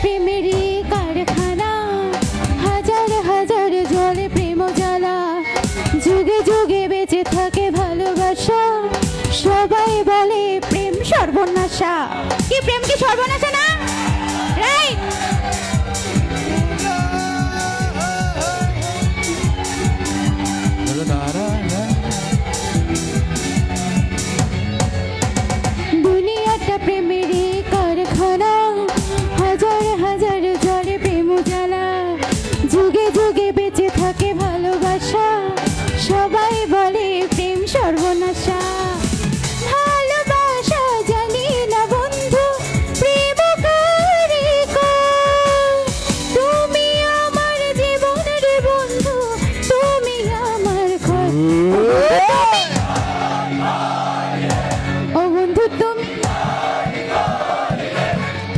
প্রেমেরই কারখানা। হাজার হাজার জলে প্রেম জ্বালা যুগে যুগে বেঁচে থাকে ভালোবাসা।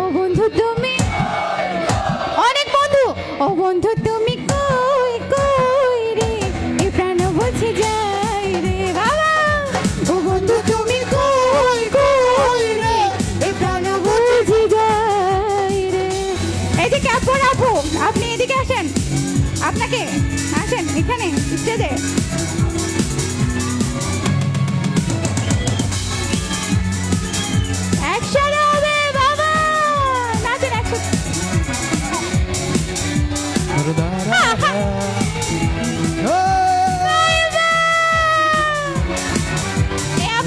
ও তুমি অনেক বন্ধু। ও তুমি কই কই রে? এ প্রাণ বুঝে রে বাবা। ও বন্ধু কই কই রে? এ রে। এই যে ক্যাপর আপু, আপনি এদিকে আসেন। আপনাকে আসেন এখানে, স্টেজে।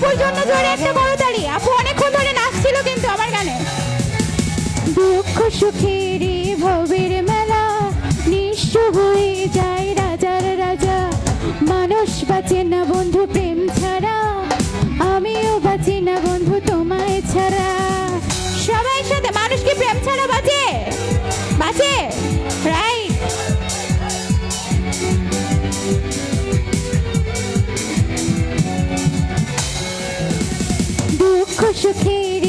আপুর জন্য জোরে একটা বড় তাড়ি আপু অনেকক্ষণ ধরে নাচছিল কিন্তু আমার গানে। দুঃখ সুখের ভবের মেলা নিঃস্ব হয়ে যায় রাজার রাজা। মানুষ বাঁচে না সুখের